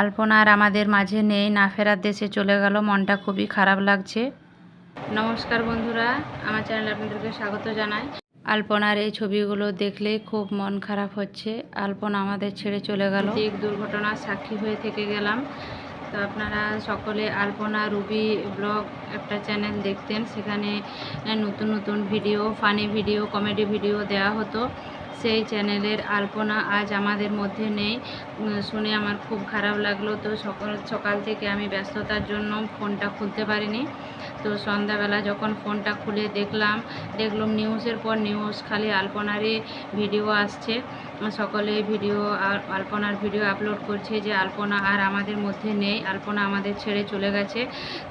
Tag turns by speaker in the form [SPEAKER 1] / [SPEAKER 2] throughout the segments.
[SPEAKER 1] আলপনা আর আমাদের মাঝে নেই, না ফেরার দেশে চলে গেল, মনটা খুবই খারাপ লাগছে। নমস্কার বন্ধুরা, আমার চ্যানেলে আপনাদেরকে স্বাগত জানাই। আলপনার এই ছবিগুলো দেখলে খুব মন খারাপ হচ্ছে। আলপনা আমাদের ছেড়ে চলে গেল। এক দুর্ঘটনার সাক্ষী হয়ে থেকে গেলাম। তো আপনারা সকলে আলপনা, রুবি ব্লগ একটা চ্যানেল দেখতেন। সেখানে নতুন নতুন video, funny video, comedy video দেওয়া হতো। সেই চ্যানেলের আলপনা আজ আমাদের মধ্যে নেই। শুনে আমার খুব খারাপ লাগল। তো সকাল সকাল থেকে আমি ব্যস্ততার জন্য ফোনটা খুলতে পারিনি। তো সন্ধ্যাবেলা যখন ফোনটা খুলে দেখলাম দেখলাম নিউজের পর নিউজ, খালি আলপনারই ভিডিও আসছে। সকলে ভিডিও আর আলপনার ভিডিও আপলোড করছে যে আলপনা আর আমাদের মধ্যে নেই, আলপনা আমাদের ছেড়ে চলে গেছে।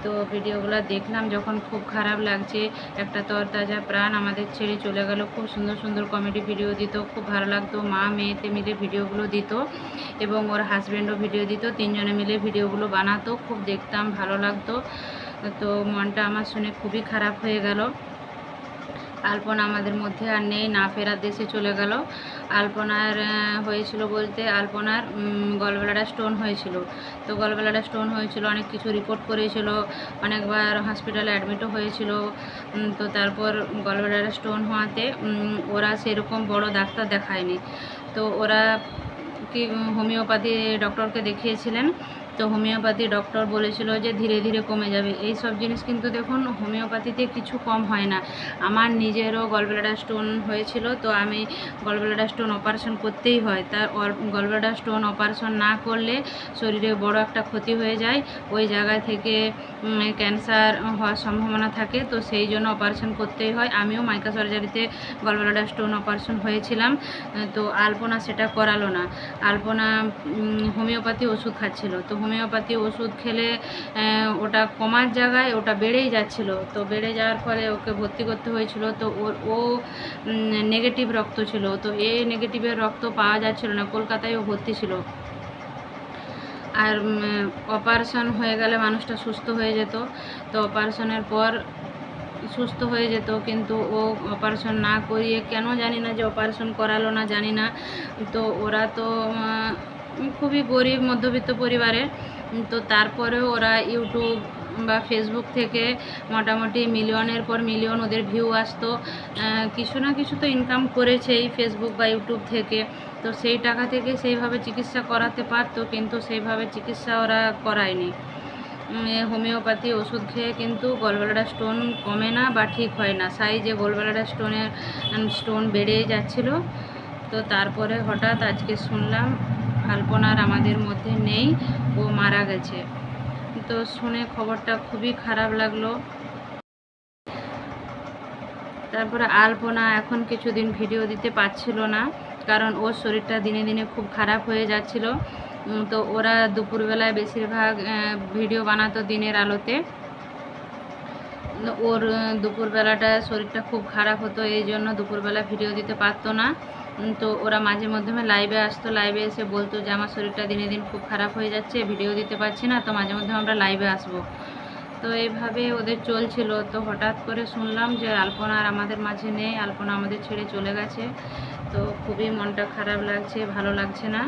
[SPEAKER 1] তো ভিডিওগুলো দেখলাম, যখন খুব খারাপ লাগছে, একটা তরতাজা প্রাণ আমাদের ছেড়ে চলে গেল। খুব সুন্দর সুন্দর কমেডি ভিডিও দিত, খুব ভালো লাগতো, মা মেয়েতে মিলে ভিডিওগুলো দিত এবং ওর হাজব্যান্ডও ভিডিও দিত, তিনজনে মিলে ভিডিওগুলো বানাতো, খুব দেখতাম, ভালো লাগতো। তো মনটা আমার শুনে খুবই খারাপ হয়ে গেল। আলপনা আমাদের মধ্যে আর নেই, না ফেরার দেশে চলে গেল। আলপনার হয়েছিল বলতে আলপনার গলবেলাটা স্টোন হয়েছিল। তো গলবেলাটা স্টোন হয়েছিল, অনেক কিছু রিপোর্ট করেছিল, অনেকবার হসপিটালে অ্যাডমিটও হয়েছিল। তো তারপর গলবেলাটা স্টোন হওয়াতে ওরা সেরকম বড় ডাক্তার দেখায়নি। তো ওরা কি হোমিওপ্যাথি ডক্টরকে দেখিয়েছিলেন। তো হোমিওপ্যাথি ডক্টর বলেছিল যে ধীরে ধীরে কমে যাবে। এই সব জিনিস কিন্তু দেখুন, হোমিওপ্যাথিতে কিছু কম হয় না। আমার নিজেরও গলব্লাডার স্টোন হয়েছিল, তো আমি গলব্লাডার স্টোন অপারেশন করতেই হয়। তার গলব্লাডার স্টোন অপারেশন না করলে শরীরে বড় একটা ক্ষতি হয়ে যায়। ওই জায়গা থেকে ক্যান্সার হওয়ার সম্ভাবনা থাকে, তো সেই জন্য অপারেশন করতেই হয়। আমিও মাইকা সার্জারিতে গলব্লাডার স্টোন অপারেশন হয়েছিলাম, তো আলপনা সেটা করালো না। আলপনা হোমিওপ্যাথি ওষুধ খাচ্ছিল, তো হোমিওপ্যাথি ওষুধ খেলে ওটা কমার জায়গায় ওটা বেড়েই যাচ্ছিল। তো বেড়ে যাওয়ার ফলে ওকে ভর্তি করতে হয়েছিল। তো ওর, ও নেগেটিভ রক্ত ছিল। তো এ নেগেটিভের রক্ত পাওয়া যাচ্ছিল না। কলকাতায় ও ভর্তি ছিল। আর অপারেশন হয়ে গেলে মানুষটা সুস্থ হয়ে যেত। তো অপারেশনের পর সুস্থ হয়ে যেত, কিন্তু ও অপারেশন না করিয়ে কেন জানি না যে অপারেশন করালো না জানি না। তো ওরা তো খুবই গরিব মধ্যবিত্ত পরিবারে। তো তারপরেও ওরা ইউটিউব বা ফেসবুক থেকে মোটামুটি মিলিয়নের পর মিলিয়ন ওদের ভিউ আসতো। কিছু না কিছু তো ইনকাম করেছেই ফেসবুক বা ইউটিউব থেকে। তো সেই টাকা থেকে সেইভাবে চিকিৎসা করাতে পারতো, কিন্তু সেইভাবে চিকিৎসা ওরা করায়নি। হোমিওপ্যাথি ওষুধ খেয়ে কিন্তু গলব্লাডার স্টোন কমে না বা ঠিক হয় না। সাইজে গলব্লাডার স্টোনের স্টোন বেড়েই যাচ্ছিল। তো তারপরে হঠাৎ আজকে শুনলাম আলপনার আমাদের মধ্যে নেই, ও মারা গেছে। তো শুনে খবরটা খুবই খারাপ লাগল। তারপরে আলপনা এখন কিছুদিন ভিডিও দিতে পারছিল না, কারণ ওর শরীরটা দিনে দিনে খুব খারাপ হয়ে যাচ্ছিল। তো ওরা দুপুরবেলায় বেশিরভাগ ভিডিও বানাতো দিনের আলোতে। ওর দুপুরবেলাটা শরীরটা খুব খারাপ হতো, এই জন্য দুপুরবেলা ভিডিও দিতে পারতো না। তো ওরা মাঝে মধ্যে লাইভে আসতো লাইভে এসে বলতো যে, আমার শরীরটা দিনে দিন খুব খারাপ হয়ে যাচ্ছে ভিডিও দিতে পারছি না, তো মাঝে মধ্যে আমরা লাইভে আসব। তো এইভাবে ওদের চলছিল। তো হঠাৎ করে শুনলাম যে, আলপনা আর আমাদের মাঝে নেই, আলপনা আমাদের ছেড়ে চলে গেছে। তো খুবই মনটা খারাপ লাগছে, ভালো লাগছে না।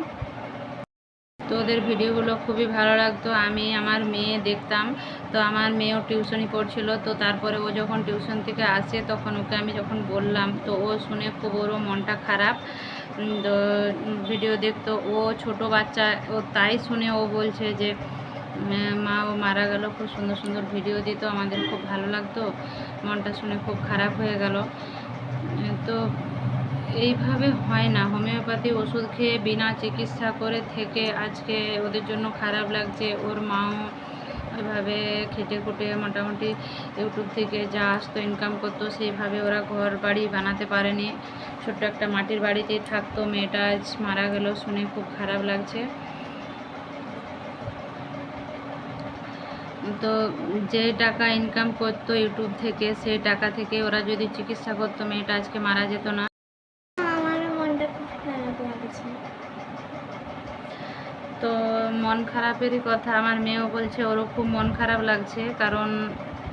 [SPEAKER 1] তো ওদের ভিডিওগুলো খুবই ভালো লাগতো। আমি আমার মেয়ে দেখতাম, তো আমার মেয়েও টিউশনি পড়ছিল। তো তারপরে ও যখন টিউশন থেকে আসে, তখন ওকে আমি যখন বললাম, তো ও শুনে খুব ওরও মনটা খারাপ। ভিডিও দেখতো। ও ছোট বাচ্চা, ও তাই শুনে ও বলছে যে মা, ও মারা গেল, খুব সুন্দর সুন্দর ভিডিও দিত, আমাদের খুব ভালো লাগতো। মনটা শুনে খুব খারাপ হয়ে গেল। তো এইভাবে হয় না। হোমিওপ্যাথি ওষুধ খেয়ে বিনা চিকিৎসা করে থেকে আজকে ওদের জন্য খারাপ লাগছে। ওর মাও ওইভাবে খেটে খুটে মোটামুটি ইউটিউব থেকে যা আসতো ইনকাম করতো সেইভাবে ওরা ঘর বাড়ি বানাতে পারেনি। ছোট্ট একটা মাটির বাড়িতেই থাকতো, মেয়েটা আজ মারা গেল শুনে খুব খারাপ লাগছে। তো যে টাকা ইনকাম করতো ইউটিউব থেকে সেই টাকা থেকে ওরা যদি চিকিৎসা করতো, মেয়েটা আজকে মারা যেত না
[SPEAKER 2] আমারও মনটা খুব খারাপ লাগছে
[SPEAKER 1] তো মন খারাপেরই কথা। আমার মেয়েও বলছে, ওরও খুব মন খারাপ লাগছে, কারণ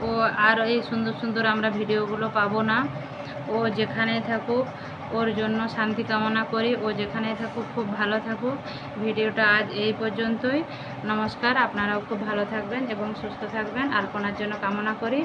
[SPEAKER 1] ও আর এই সুন্দর সুন্দর আমরা ভিডিওগুলো পাবো না। ও যেখানে থাকুক, ওর জন্য শান্তি কামনা করি। ও যেখানে থাকুক, খুব ভালো থাকুক। ভিডিওটা আজ এই পর্যন্তই। নমস্কার, আপনারাও খুব ভালো থাকবেন এবং সুস্থ থাকবেন। আলপনার জন্য কামনা করি।